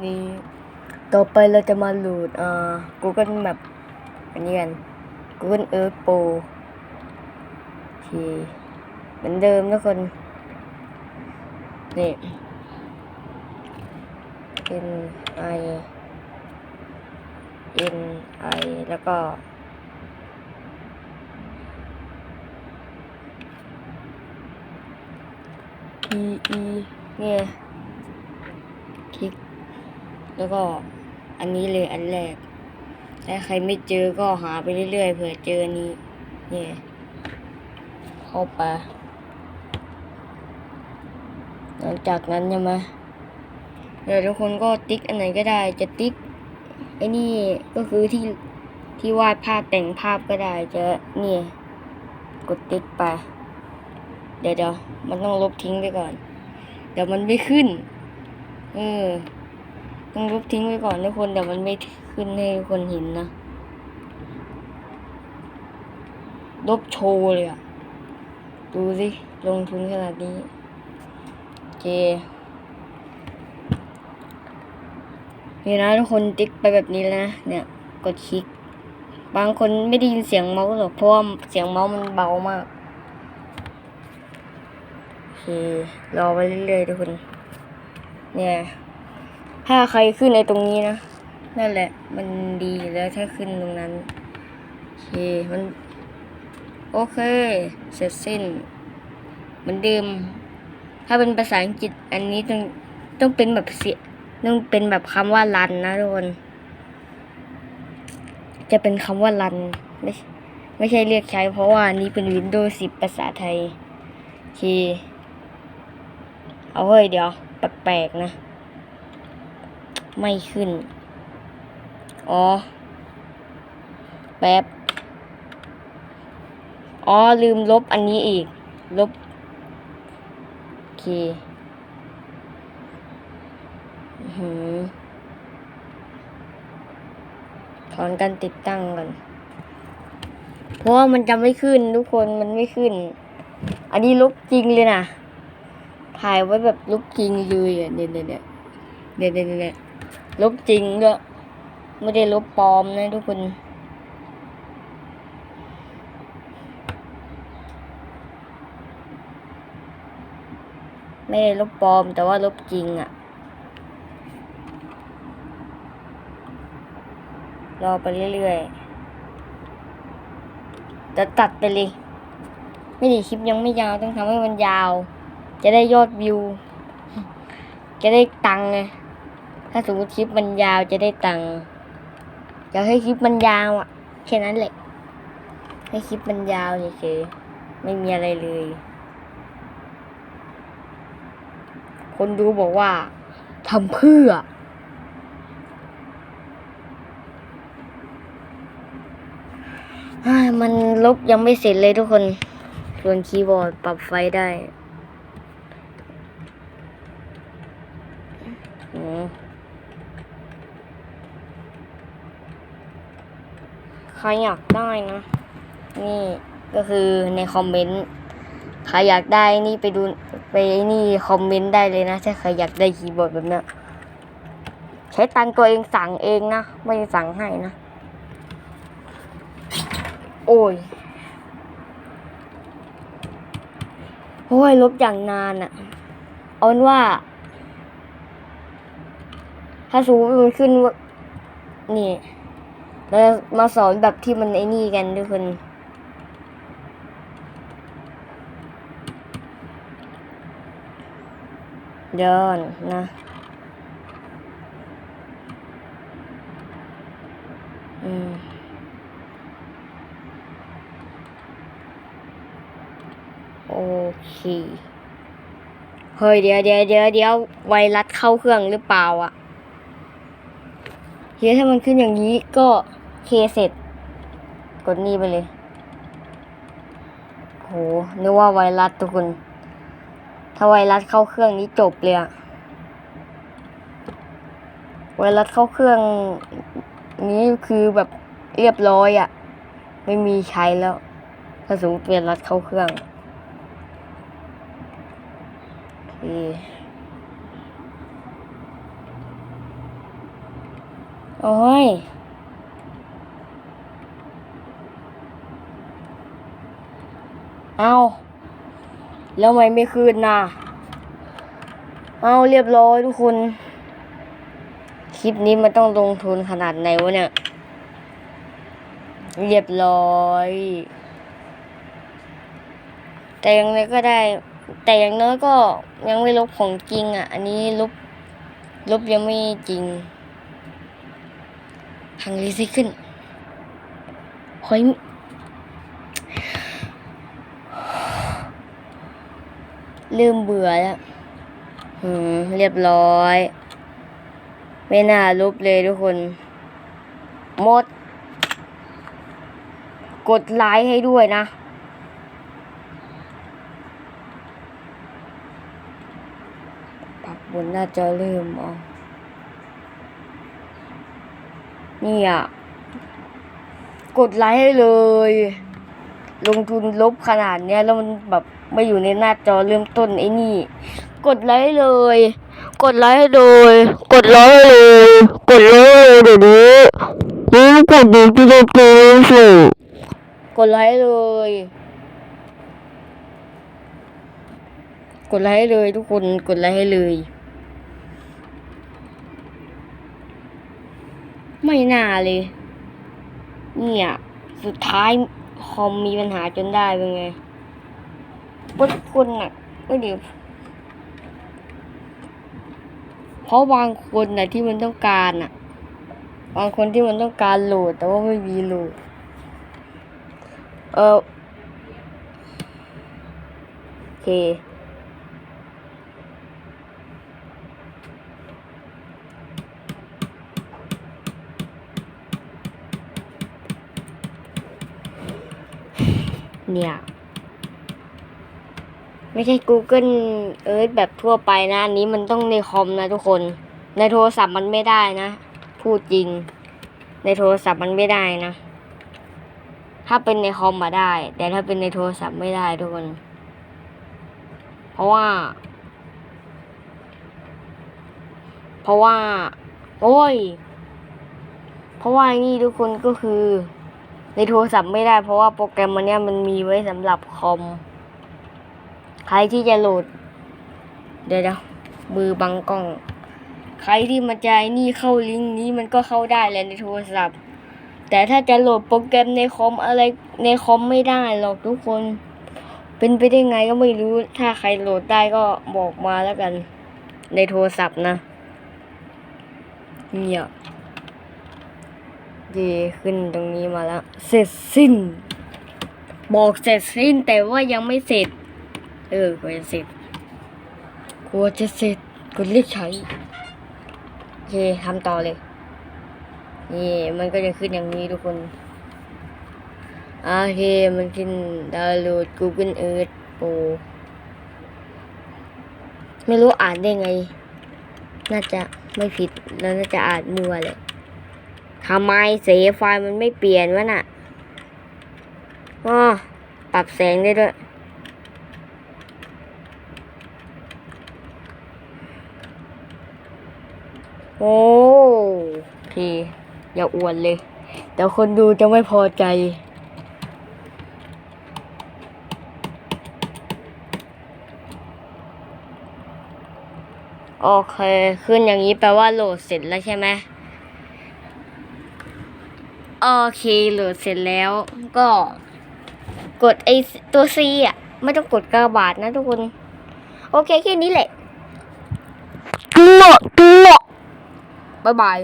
นี้ต่อไปเราจะมาโหลดอ่า Google Map อันนี้กัน Google Earth Pro โอเคเหมือนเดิมทุกคน นี่ N I N I แล้วก็ P E เนี่ยคลิก แล้วก็อันนี้เลยอันแรกถ้าใครไม่เจอก็หาไปเรื่อยๆเผื่อเจออันนี้เนี่ยเข้าไปหลังจากนั้นใช่ไหมเดี๋ยวทุกคนก็ติ๊กอันไหนก็ได้จะติ๊กไอ้นี่ก็คือที่ที่วาดภาพแต่งภาพก็ได้จะเนี่ยกดติ๊กไป เดี๋ยวเดี๋ยวมันต้องลบทิ้งไปก่อน เดี๋ยวมันไม่ขึ้น เออ ต้องลบทิ้งไว้ก่อนทุกคนเดี๋ยวมันไม่ขึ้นให้ทุกคนเห็นนะลบโชว์เลยอะดูสิ ลงทุนขนาดนี้เคนี่นะทุกคนติ๊กไปแบบนี้แล้วนะ เนี่ยกดคลิก บางคนไม่ได้ยินเสียงเมาส์หรอกเพราะว่าเสียงเมาส์มันเบามากโอเครอไปเรื่อยๆทุกคน เนี่ย ถ้าใครขึ้นในตรงนี้นะ นั่นแหละ มันดีแล้วถ้าขึ้นตรงนั้น โอเค มัน โอเค เสร็จสิ้น เหมือนเดิม ถ้าเป็นภาษาอังกฤษอันนี้ต้องต้องเป็นแบบเสียต้องเป็นแบบคำว่ารันนะทุกคนจะเป็นคำว่ารันไม่ไม่ใช่เรียกใช้ เพราะว่านนี้เป็น Windows 10 ภาษาไทยโอเคเอาเฮ้ยเดี๋ยว แปลกๆนะ ไม่ขึ้น อ๋อ แป๊บ อ๋อ ลืมลบอันนี้อีก ลบ โอเคหือถอนการติดตั้งก่อน เพราะว่ามันจะไม่ขึ้นทุกคน มันไม่ขึ้น อันนี้ลบจริงเลยนะ ถ่ายไว้แบบลบจริงเลยอะเนี่ยเนี่ยเนี่ยเนี่ยเนี่ยเนี่ย ลบจริงด้วยไม่ได้ลบปลอมนะทุกคนไม่ได้ลบปลอม แต่ว่าลบจริงอะ่ะ รอไปเรื่อยๆจะตัดไปเลย ไม่ดีคลิปยังไม่ยาวต้องทำให้มันยาว จะได้ยอดวิว จะได้ตังค์ไง ถ้าสมมติคลิปมันยาวจะได้ตังค์อยากให้คลิปมันยาวอะแค่นั้นแหละ ให้คลิปมันยาวเฉยๆไม่มีอะไรเลย คนดูบอกว่าทำเพื่อมันลบยังไม่เสร็จเลยทุกคน ส่วนคีย์บอร์ดปรับไฟได้ อืม ครอยากได้นะ นี่ก็คือในคอมเมนต์ใครอยากได้นี่ไปดูไปนี่คอมเมนต์ได้เลยนะถ้าใครอยากได้คีย์บอร์ดแบบเนี้ยใช้ตังตัวเองสั่งเองนะ ไม่ได้สั่งให้นะ โอ้ยโอ้ยลบอย่างนานอะเอาเป็นว่า ถ้าสมมติมันขึ้นว่านี่ เรามาสอนแบบที่มันไอ้นี่กันทุกคนเดินนะอืมโอเค เฮ้ยเดี๋ยวเดี๋ยวเดี๋ยวเดี๋ยวไวรัสเข้าเครื่องหรือเปล่าอะเฮ้ยถ้ามันขึ้นอย่างนี้ก็ เคเสร็จ กดนี่ไปเลย โหนึกว่าไวรัสทุกคน ถ้าไวรัสเข้าเครื่องนี้จบเลยอะไวรัสเข้าเครื่องนี้คือแบบเรียบร้อยอะไม่มีใช้แล้ว ถ้าสมมติไวรัสเข้าเครื่องโอ้ย เอาแล้วทำไมไม่คืนน่ะเอาเรียบร้อยทุกคน คลิปนี้มันต้องลงทุนขนาดไหนวะเนี่ย เรียบร้อย แต่ยังไงก็ได้ แต่อย่างน้อยก็ยังไม่ลบของจริงอะ อันนี้ลบ ลบยังไม่จริงทางรีซิขึ้นเฮ้ย เริ่มเบื่อแล้วอืมเรียบร้อย ไม่น่าลบเลยทุกคนหมด กดไลค์ให้ด้วยนะ ปรับบนหน้าจอเริ่มอ๋อนี่อะ กดไลค์ให้เลย ลงทุนลบขนาดเนี้ยแล้วมันแบบไม่อยู่ในหน้าจอเริ่มต้นไอ้นี่ กดไลค์เลย กดไลค์เลย กดไลค์เลย กดไลค์เลยเดี๋ยวนี้นี่กดดูที่ตัวตัวสิกดไลค์เลย กดไลค์เลยทุกคนกดไลค์ให้เลยไม่น่าเลย เนี่ย สุดท้าย คอมมีปัญหาจนได้เป็นไงบางคนน่ะก็เดี๋ยวเพราะบางคนน่ะที่มันต้องการน่ะ บางคนที่มันต้องการโหลด แต่ว่าไม่มีโหลด เออโอเค เนี่ย ไม่ใช่ Google Earth แบบทั่วไปนะ อันนี้มันต้องในคอมนะทุกคน ในโทรศัพท์มันไม่ได้นะ พูดจริง ในโทรศัพท์มันไม่ได้นะ ถ้าเป็นในคอมมาได้ แต่ถ้าเป็นในโทรศัพท์ไม่ได้ทุกคน เพราะว่า เพราะว่า โอ้ย เพราะว่านี่ทุกคนก็คือ ในโทรศัพท์ไม่ได้เพราะว่าโปรแกรมมันเนี้ยมันมีไว้สำหรับคอม ใครที่จะโหลด เดี๋ยวนะมือบังกล้อง ใครที่มันจะนี่เข้าลิงก์นี้มันก็เข้าได้แหละในโทรศัพท์ แต่ถ้าจะโหลดโปรแกรมในคอมอะไรในคอมไม่ได้หรอกทุกคน เป็นไปได้ไงก็ไม่รู้ ถ้าใครโหลดได้ก็บอกมาแล้วกัน ในโทรศัพท์นะเนี่ย เยขึ้นตรงนี้มาแล้ว เสร็จสิ้น บอกเสร็จสิ้นแต่ว่ายังไม่เสร็จ เออกว่าจะเสร็จกลัวจะเสร็จกดเรียกใช้โอเคทำต่อเลย นี่ มันก็จะขึ้นอย่างนี้ทุกคนโอเคมันขึ้นดาวน์โหลด Google Earth Pro ไม่รู้อ่านได้ไง น่าจะไม่ผิดแล้วน่าจะอ่านมัวเลย ทำไมเสีไฟมันไม่เปลี่ยนวะน่ะอ๋อปรับแสงได้ด้วย โอ้พี่อย่าอวดเลยเดี๋ยวคนดูจะไม่พอใจ โอเค ขึ้นอย่างนี้แปลว่าโหลดเสร็จแล้วใช่ไหม โอเคโหลดเสร็จแล้วก็กดไอตัว C อะ ไม่ต้องกดกระบาดนะทุกคน โอเคแค่นี้แหละตัวตัวบ๊ายบาย